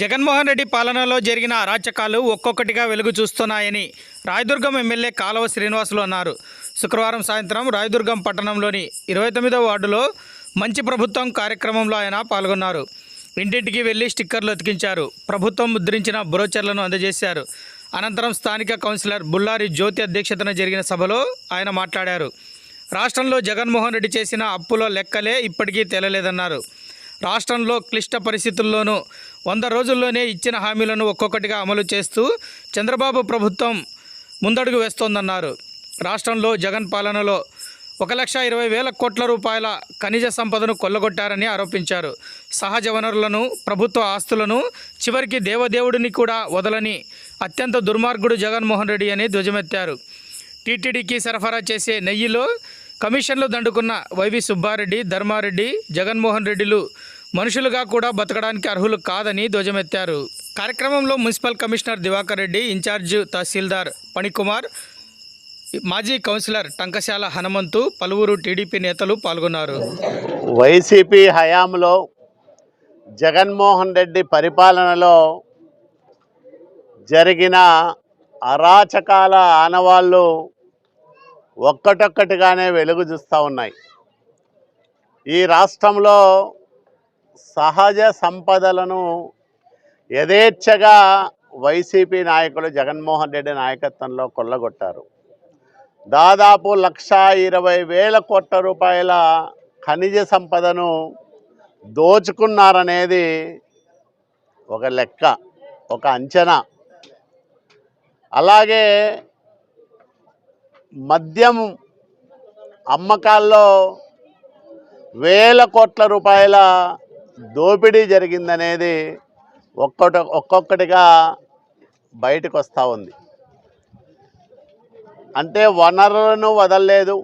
జగన్మోహన్ రెడ్డి పాలనలో జరిగిన అరాచకాలు ఒక్కొక్కటిగా వెలుగు చూస్తున్నాయని రాయదుర్గం ఎమ్మెల్యే కాలవ శ్రీనివాసులు అన్నారు. శుక్రవారం సాయంత్రం రాయదుర్గం పట్టణంలోని ఇరవై తొమ్మిదో వార్డులో మంచి ప్రభుత్వం కార్యక్రమంలో ఆయన పాల్గొన్నారు. ఇంటింటికి వెళ్ళి స్టిక్కర్లు అతికించారు. ప్రభుత్వం ముద్రించిన బ్రోచర్లను అందజేశారు. అనంతరం స్థానిక కౌన్సిలర్ బుల్లారి జ్యోతి అధ్యక్షతన జరిగిన సభలో ఆయన మాట్లాడారు. రాష్ట్రంలో జగన్మోహన్ రెడ్డి చేసిన అప్పుల లెక్కలే ఇప్పటికీ తేలలేదన్నారు. రాష్ట్రంలో క్లిష్ట పరిస్థితుల్లోనూ వంద రోజుల్లోనే ఇచ్చిన హామీలను ఒక్కొక్కటిగా అమలు చేస్తూ చంద్రబాబు ప్రభుత్వం ముందడుగు వేస్తోందన్నారు. రాష్ట్రంలో జగన్ పాలనలో ఒక లక్ష ఇరవై వేల కోట్ల రూపాయల ఖనిజ సంపదను కొల్లగొట్టారని ఆరోపించారు. సహజ వనరులను ప్రభుత్వ ఆస్తులను చివరికి దేవదేవుడిని కూడా వదలని అత్యంత దుర్మార్గుడు జగన్మోహన్ రెడ్డి అని ధ్వజమెత్తారు. టీటీడీకి సరఫరా చేసే నెయ్యిలో కమిషన్లు దండుకున్న వైవి సుబ్బారెడ్డి ధర్మారెడ్డి జగన్మోహన్ రెడ్డిలు మనుషులుగా కూడా బతకడానికి అర్హులు కాదని ధ్వజమెత్తారు. కార్యక్రమంలో municipal commissioner Diwakar Reddy in-charge తహసీల్దార్ పణికుమార్ మాజీ కౌన్సిలర్ టంకశాల హనుమంతు పలువురు టీడీపీ నేతలు పాల్గొన్నారు. వైసీపీ హయాంలో జగన్మోహన్ రెడ్డి పరిపాలనలో జరిగిన అరాచకాల ఆనవాళ్ళు ఒక్కటొక్కటిగానే వెలుగు చూస్తూ ఉన్నాయి. ఈ రాష్ట్రంలో సహజ సంపదలను యథేచ్ఛగా వైసీపీ నాయకులు జగన్మోహన్ రెడ్డి నాయకత్వంలో కొల్లగొట్టారు. దాదాపు లక్ష ఇరవై వేల కోట్ల రూపాయల ఖనిజ సంపదను దోచుకున్నారనేది ఒక లెక్క ఒక అంచనా. అలాగే మద్యం అమ్మకాల్లో వేల కోట్ల రూపాయల దోపిడీ జరిగిందనేది ఒక్కొక్క ఒక్కొక్కటిగా బయటకు వస్తూ ఉంది. అంటే వనరులను వదలలేదు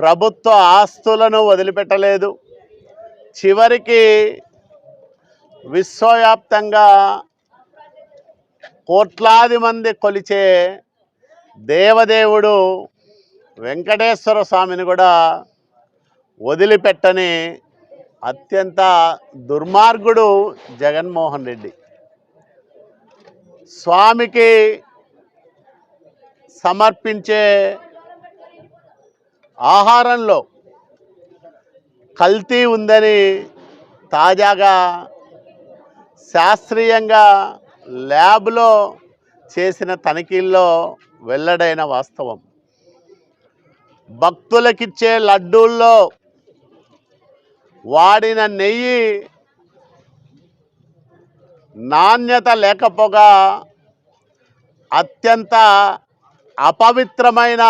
ప్రభుత్వ ఆస్తులను వదిలిపెట్టలేదు చివరికి విశ్వవ్యాప్తంగా కోట్లాది మంది కొలిచే దేవదేవుడు వెంకటేశ్వర స్వామిని కూడా వదిలిపెట్టని అత్యంత దుర్మార్గుడు జగన్మోహన్ రెడ్డి. స్వామికి సమర్పించే ఆహారంలో కల్తీ ఉందని తాజాగా శాస్త్రీయంగా ల్యాబ్లో చేసిన తనిఖీల్లో వెల్లడైన వాస్తవం. భక్తులకిచ్చే లడ్డూల్లో వాడిన నెయ్యి నాణ్యత లేకపోగా అత్యంత అపవిత్రమైన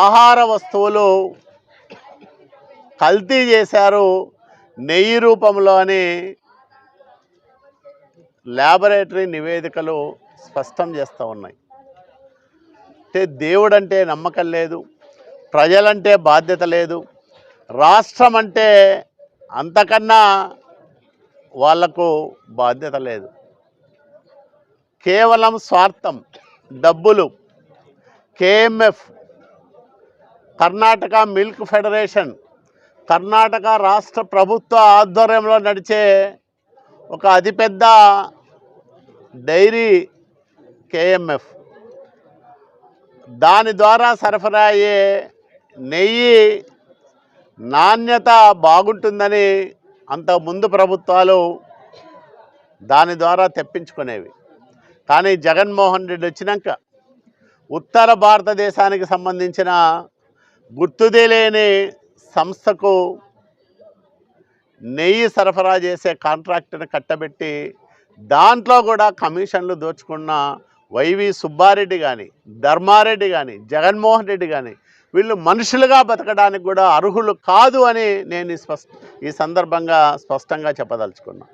ఆహార వస్తువులు కల్తీ చేశారు నెయ్యి రూపంలో అని ల్యాబొరేటరీ నివేదికలు స్పష్టం చేస్తూ ఉన్నాయి. అంటే దేవుడంటే నమ్మకం లేదు ప్రజలంటే బాధ్యత లేదు రాష్ట్రం అంటే అంతకన్నా వాళ్ళకు బాధ్యత లేదు. కేవలం స్వార్థం డబ్బులు. KMF Karnataka milk federation Karnataka రాష్ట్ర ప్రభుత్వ ఆధ్వర్యంలో నడిచే ఒక అతిపెద్ద డైరీ కేఎంఎఫ్ దాని ద్వారా సరఫరా అయ్యే నెయ్యి నాణ్యత బాగుంటుందని అంత ముందు ప్రభుత్వాలు దాని ద్వారా తెప్పించుకునేవి. కానీ జగన్మోహన్ రెడ్డి వచ్చినాక ఉత్తర భారతదేశానికి సంబంధించిన గుర్తుదే లేని సంస్థకు నెయ్యి సరఫరా చేసే కాంట్రాక్ట్ని కట్టబెట్టి దాంట్లో కూడా కమిషన్లు దోచుకున్న వైవి సుబ్బారెడ్డి కానీ ధర్మారెడ్డి కానీ జగన్మోహన్ రెడ్డి కానీ వీళ్ళు మనుషులుగా బతకడానికి కూడా అర్హులు కాదు అని నేను ఈ స్పష్ట ఈ సందర్భంగా స్పష్టంగా చెప్పదలుచుకున్నాను